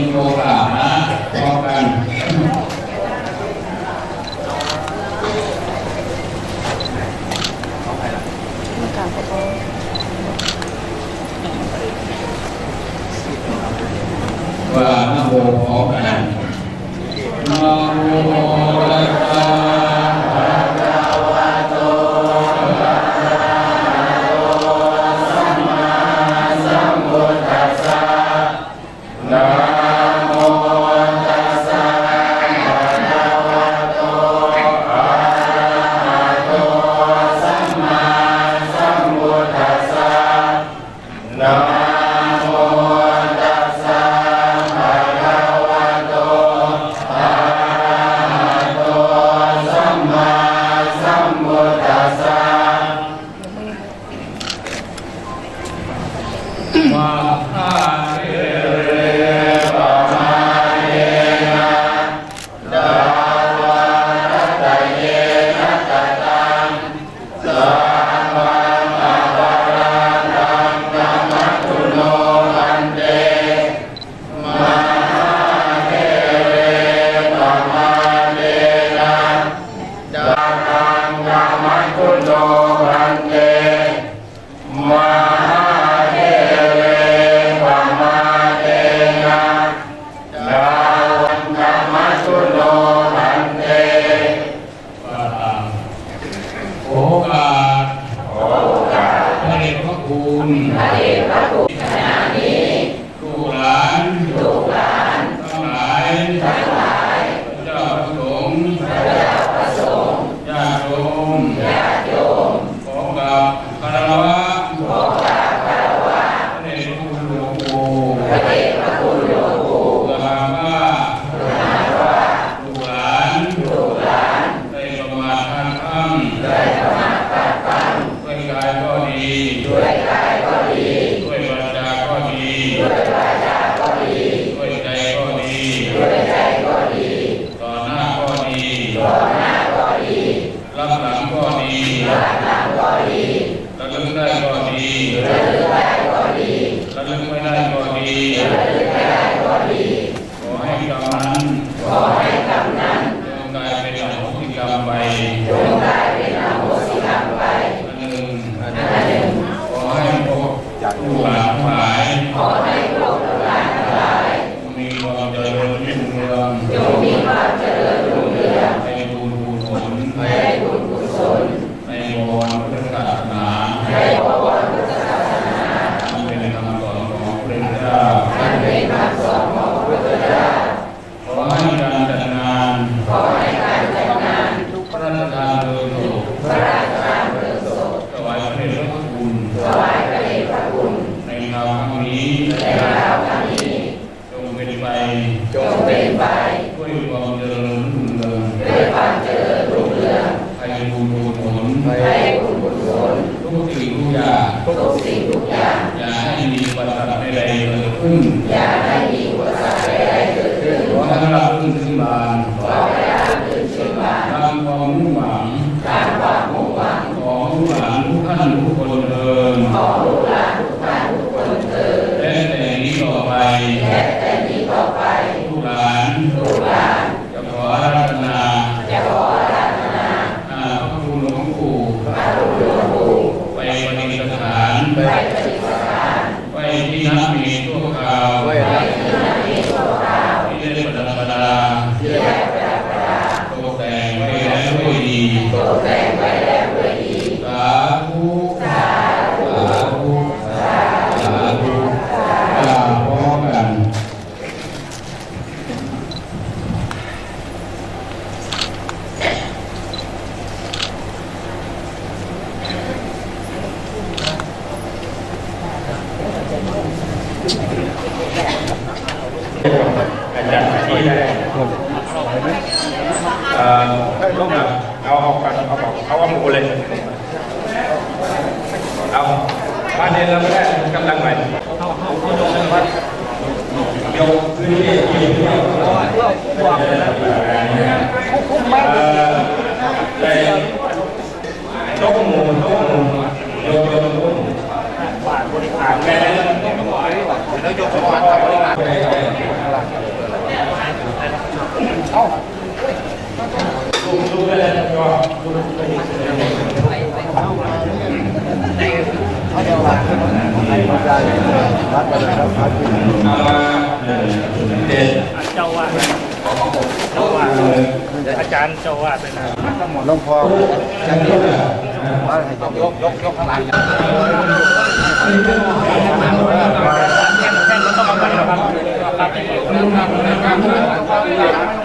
มีโอกาสนะพอกันว่านโมพร้อมกันนโม hoặc khúc khúc mát tốt mùa tốt mùa vô vô vô Thank you. จารย์เจ้าวาดเลยนะหลวงพ่อจังนี้นะยกยกยกข้างหลัง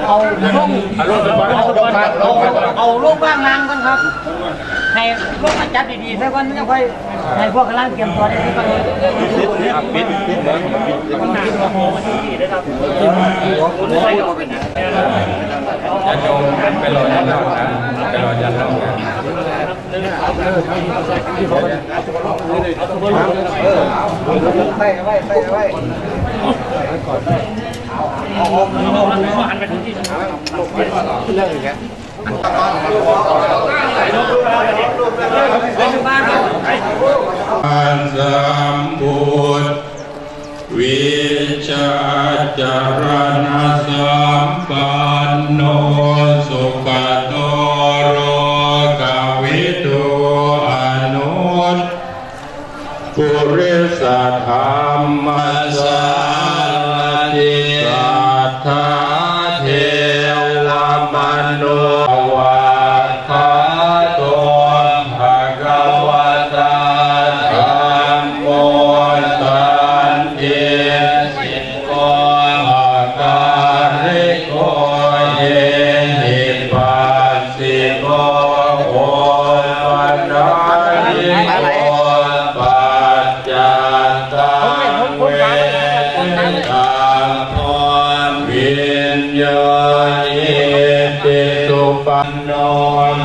เอาลงเอาลงเอาลูกบ้างนางกันครับให้ลูกมาจัดดีๆสักวันจะค่อยให้พวกกำลังเตรียมตัวได้ที่ก่อนปิดปิดเลยปิดต้องหนักโมวันที่นะครับ ยันโยมไปรอยันเล่านะไปรอยันเล่านะใส่ไว้ใส่ไว้หันไปทุกที่อันสัมพุทธวิชาจารณสัมปัน โนสุขโต สุปันโน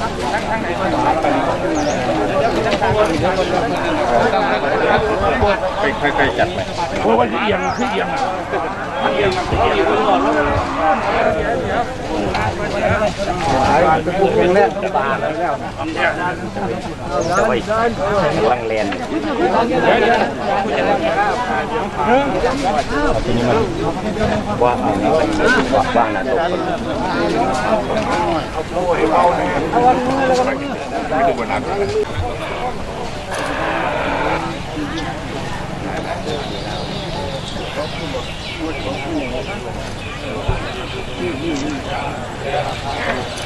ค่อยๆจัดไปเพราะว่าเอียงคือเอียงอะเอียงเอียง เป็นผู้เป็นแรกป่าแล้วแล้วลังเลนว่างนี่ว่างนะตกอ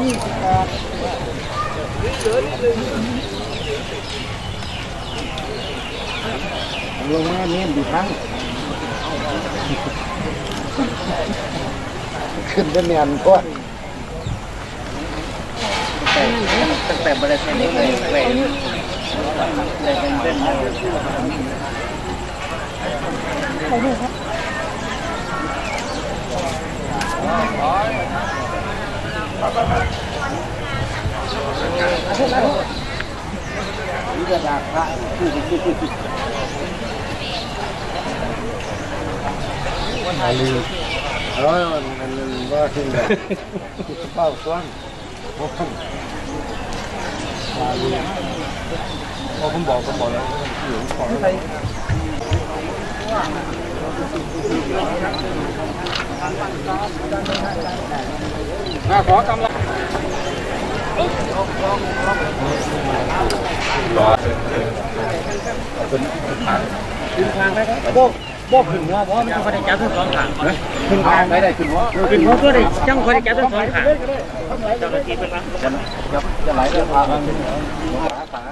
ลงมาเน้นดีครั้งขึ้นเป็นเนียนก็ตั้งแต่บริษัทนี้เลยเลยเลยเป็นเป็นร้อยมันมันว่าขึ้นเลยเป้าซ้อนพอผมบอ กก็บอกแล้วอยู่ของอะไรขอกำลัง บ่บ่ขึ้นหัวบ่มันต้องคอยได้จับทั้งสองข้างขึ้นทางไม่ได้ขึ้นว่าขึ้นหัวตัวได้จังคอยได้จับทั้งสองข้างเจ้าหน้าที่เป็นว่าจะไหลเดินทาง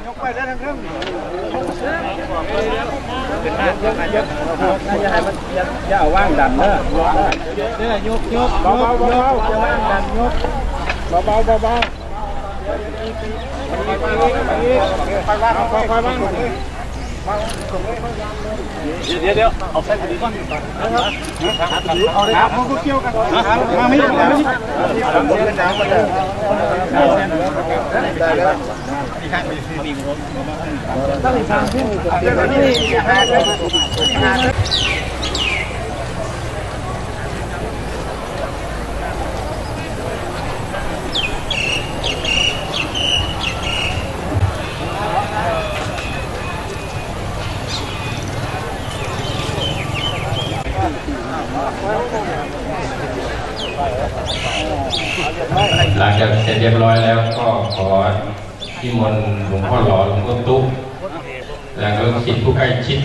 ยกไปได้ทั้งเครื่องเป็นหน้าเยอะหน้าเยอะอย่าให้มันอย่าเอาว่างดันเนอะเนี่ยยกยกเบาเบาเบาอย่าว่างดันยกเบาเบาเบา เดี๋ยวเดี๋ยวเอาเส้นดีก่อนเอาเลยครับเขาเกี่ยวกันมาไม่ได้ไม่ได้เสียน้ำมาเลยได้แล้วต้องมีทางที่เดี๋ยวนี้ เสร็จเรียบร้อยแล้วก็ขอที่มนต์หลวงพ่อหล่อหลวงพ่อตุ๊กแล้วก็สิทธิผู้ใกล้ชิด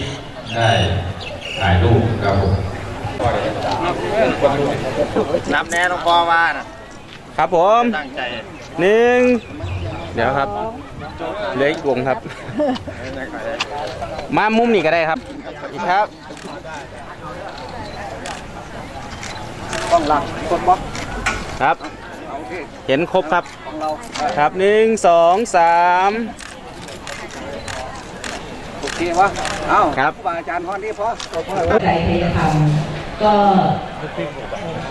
ได้ถ่ายรูปครับผมนับแน่หลวงพ่อว่านะครับผมตั้งใจหนึ่งเดี๋ยวครับเหลืออีกวงครับ มามุมนี้ก็ได้ครับอีกครับต้องหลักกดบล็อกครับโอ เคเห็นครบครับของเราครับหนึ่งสองสามโอเควะเอ้าครับอาจารย์พอดีพอใจพยธรรมก็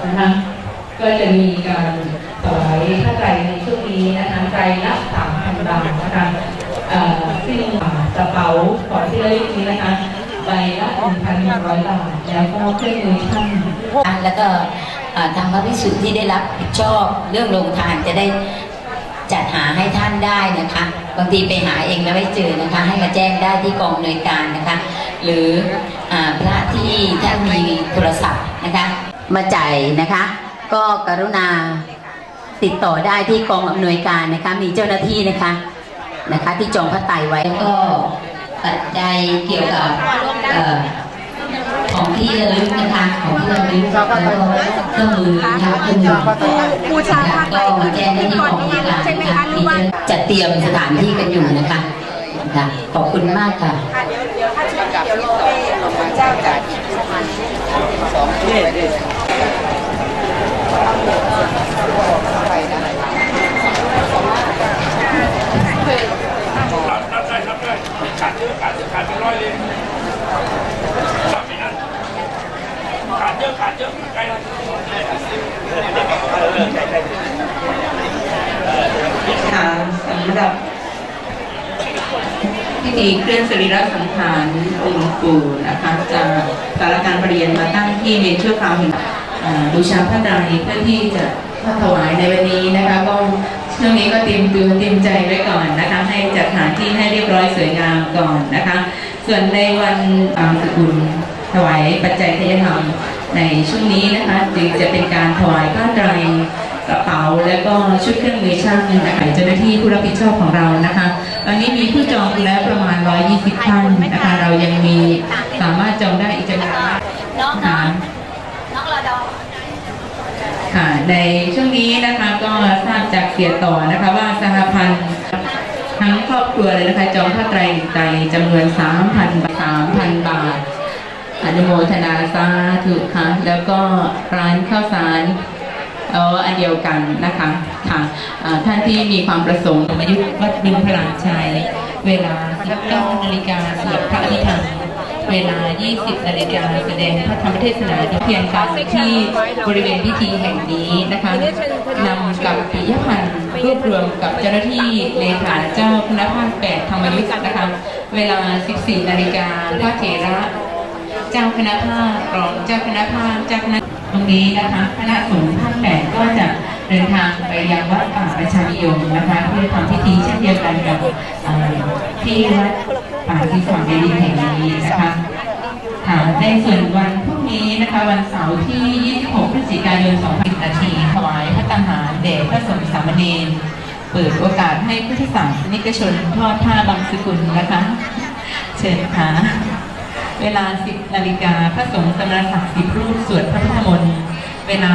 นะคะก็จะมีการถวายผ้าไตรในช่วงนี้นะคะไตรละสามพันบาทนะคะเอ่อซึ่งกระเป๋าของที่ระลึกนี้นะคะใบละหนึ่งพันหนึ่งร้อยบาทแล้วก็เครื่องมือช่างแล้วก็ เอ่อทางพระภิกษุที่ได้รับผิดชอบเรื่องโรงทานจะได้จัดหาให้ท่านได้นะคะ บางทีไปหาเองแล้วไม่เจอนะคะ ให้มาแจ้งได้ที่กองอำนวยการนะคะ หรืออพระที่ท่านมีโทรศัพท์นะคะ มาจ่ายนะคะ ก็กรุณาติดต่อได้ที่กองอำนวยการนะคะ มีเจ้าหน้าที่นะคะนะคะ ที่จองพระไตรไว้แล้วก็ปัจจัยเกี่ยวกับ ของที่ระลึกนะคะของที่ระลึกแล้วก็เครื่องมือนะคะเครื่องมือบูชาผ้าไตรก็แจ้งได้ที่กองบริการใช่ไหมนะคะคะหรือที่จะเตรียมสถานที่กันอยู่นะคะค่ะขอบคุณมากค่ะเดี๋ยวเดี๋ยวถ้าช่วยเดี๋ยวเราให้เจ้าจัดสถานที่ ค่ะสำหรับพิธีเคลื่อนสรีระสังขารองค์ปู่นะคะจะสารการประเรียนมาตั้งที่ในชั่วคราวแห่งบูชาพระไตรเพื่อที่จะถวายในวันนี้นะคะก็ช่วงนี้ก็เตรียมตัวเตรียมใจไว้ก่อนนะคะ ให้จัดหาที่ให้เรียบร้อยสวยงามก่อนนะคะ ส่วนในวันตามสกุลถวายปัจจัยทยธรรม ในช่วงนี้นะคะจึงจะเป็นการถวายผ้าไตรกระเป๋า และก็ชุดเครื่องมือช่างนะคะเจ้าหน้าที่ผู้รับผิดชอบของเรานะคะ ตอนนี้มีผู้จองแล้วประมาณ 120 ท่านนะคะเรายังมีสามารถจองได้อีกจำนวนมากน้องค่ะน้องรอดอค่ะในช่วงนี้นะคะก็ทราบจากเสียต่อนะคะว่าสหพันธ์ทั้งครอบครัวเลยนะคะจองผ้าไตรไตรจำนวน 3,000 บาท3,000 บาท อนุโมทนาสาธุค่ะ แล้วก็ร้านข้าวสารเอออันเดียวกันนะคะค่ะท่านที่มีความประสงค์มายุทธวัดบึงพลานชัย เวลา 19นาฬิกาสวดพระอภิธรรมเวลา 20 นาฬิกาแสดงพระธรรมเทศนาเพียงการที่บริเวณพิธีแห่งนี้นะคะนำกับปิยพันธ์รวบรวมกับเจ้าหน้าที่เลขาเจ้าคณะภาค8ธรรมยุทธ์นะคะ เวลา 14 นาฬิกาพระเถระ เจ้าคณะภาครองเจ้าคณะภาคเจ้าคณะตรงนี้นะคะคณะสงฆ์ภาคแปดก็จะเดินทางไปยังวัดป่าประชานิยมนะคะเพื่อทำพิธีเช่นเดียวกันกับที่วัดป่าที่ฝั่งเดดีแห่งนี้นะคะค่ะในส่วนวันพรุ่งนี้นะคะวันเสาร์ที่ 26 พฤศจิกายน 2010 นาทีถวายพระตหารแด่พระสงฆ์สามเณรเปิดโอกาสให้พุทธศาสนิกชนทอดผ้าบางสกุลนะคะ เชิญค่ะ เวลา 10นาฬิกาพระสงฆ์สมณศักดิ์สิบรูปสวดพระพุทธมนต์เวลา